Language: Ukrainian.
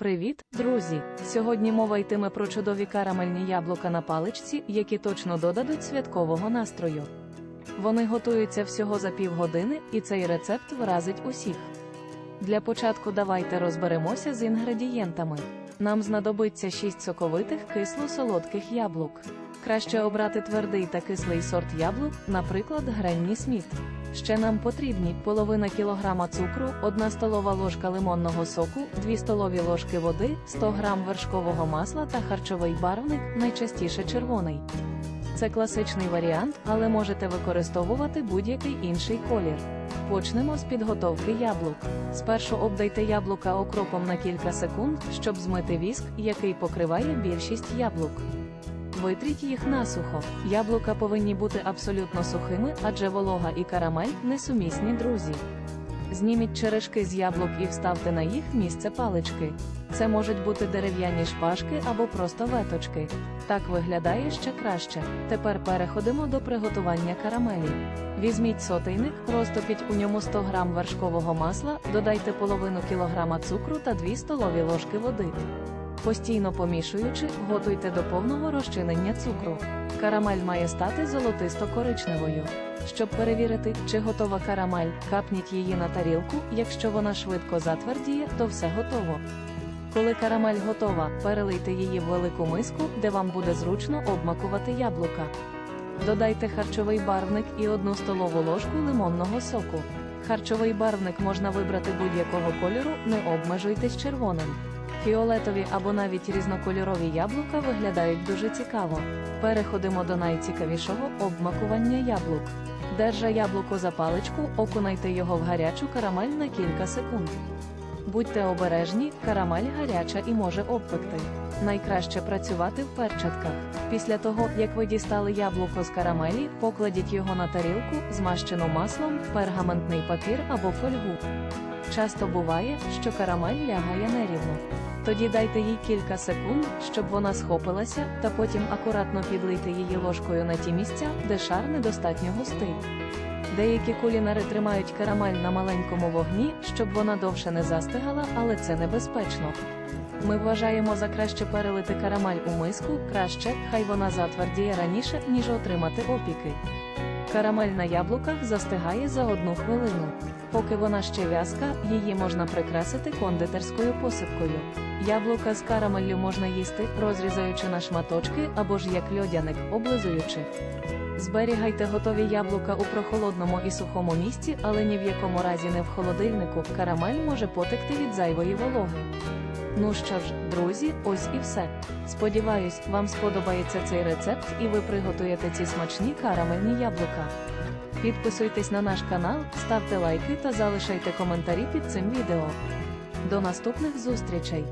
Привіт, друзі! Сьогодні мова йтиме про чудові карамельні яблука на паличці, які точно додадуть святкового настрою. Вони готуються всього за півгодини, і цей рецепт вразить усіх. Для початку давайте розберемося з інгредієнтами. Нам знадобиться 6 соковитих кисло-солодких яблук. Краще обрати твердий та кислий сорт яблук, наприклад, Гренні Сміт. Ще нам потрібні половина кілограма цукру, 1 столова ложка лимонного соку, 2 столові ложки води, 100 грам вершкового масла та харчовий барвник, найчастіше червоний. Це класичний варіант, але можете використовувати будь-який інший колір. Почнемо з підготовки яблук. Спершу обдайте яблука окропом на кілька секунд, щоб змити віск, який покриває більшість яблук. Витріть їх насухо. Яблука повинні бути абсолютно сухими, адже волога і карамель несумісні друзі. Зніміть черешки з яблук і вставте на їх місце палички. Це можуть бути дерев'яні шпажки або просто веточки. Так виглядає ще краще. Тепер переходимо до приготування карамелі. Візьміть сотейник, розтопіть у ньому 100 г вершкового масла, додайте половину кілограма цукру та 2 столові ложки води. Постійно помішуючи, готуйте до повного розчинення цукру. Карамель має стати золотисто-коричневою. Щоб перевірити, чи готова карамель, капніть її на тарілку, якщо вона швидко затвердіє, то все готово. Коли карамель готова, перелийте її в велику миску, де вам буде зручно обмакувати яблука. Додайте харчовий барвник і 1 столову ложку лимонного соку. Харчовий барвник можна вибрати будь-якого кольору, не обмежуйтесь червоним. Фіолетові або навіть різнокольорові яблука виглядають дуже цікаво. Переходимо до найцікавішого обмакування яблук. Держа яблуко за паличку, окунайте його в гарячу карамель на кілька секунд. Будьте обережні, карамель гаряча і може обпекти. Найкраще працювати в перчатках. Після того, як ви дістали яблуко з карамелі, покладіть його на тарілку, змащену маслом, пергаментний папір або фольгу. Часто буває, що карамель лягає нерівно. Тоді дайте їй кілька секунд, щоб вона схопилася, та потім акуратно підлийте її ложкою на ті місця, де шар недостатньо густий. Деякі кулінари тримають карамель на маленькому вогні, щоб вона довше не застигала, але це небезпечно. Ми вважаємо за краще перелити карамель у миску, краще, хай вона затвердіє раніше, ніж отримати опіки. Карамель на яблуках застигає за одну хвилину. Поки вона ще в'язка, її можна прикрасити кондитерською посипкою. Яблука з карамеллю можна їсти, розрізаючи на шматочки або ж як льодяник, облизуючи. Зберігайте готові яблука у прохолодному і сухому місці, але ні в якому разі не в холодильнику. Карамель може потекти від зайвої вологи. Ну що ж, друзі, ось і все. Сподіваюсь, вам сподобається цей рецепт і ви приготуєте ці смачні карамельні яблука. Підписуйтесь на наш канал, ставте лайки та залишайте коментарі під цим відео. До наступних зустрічей!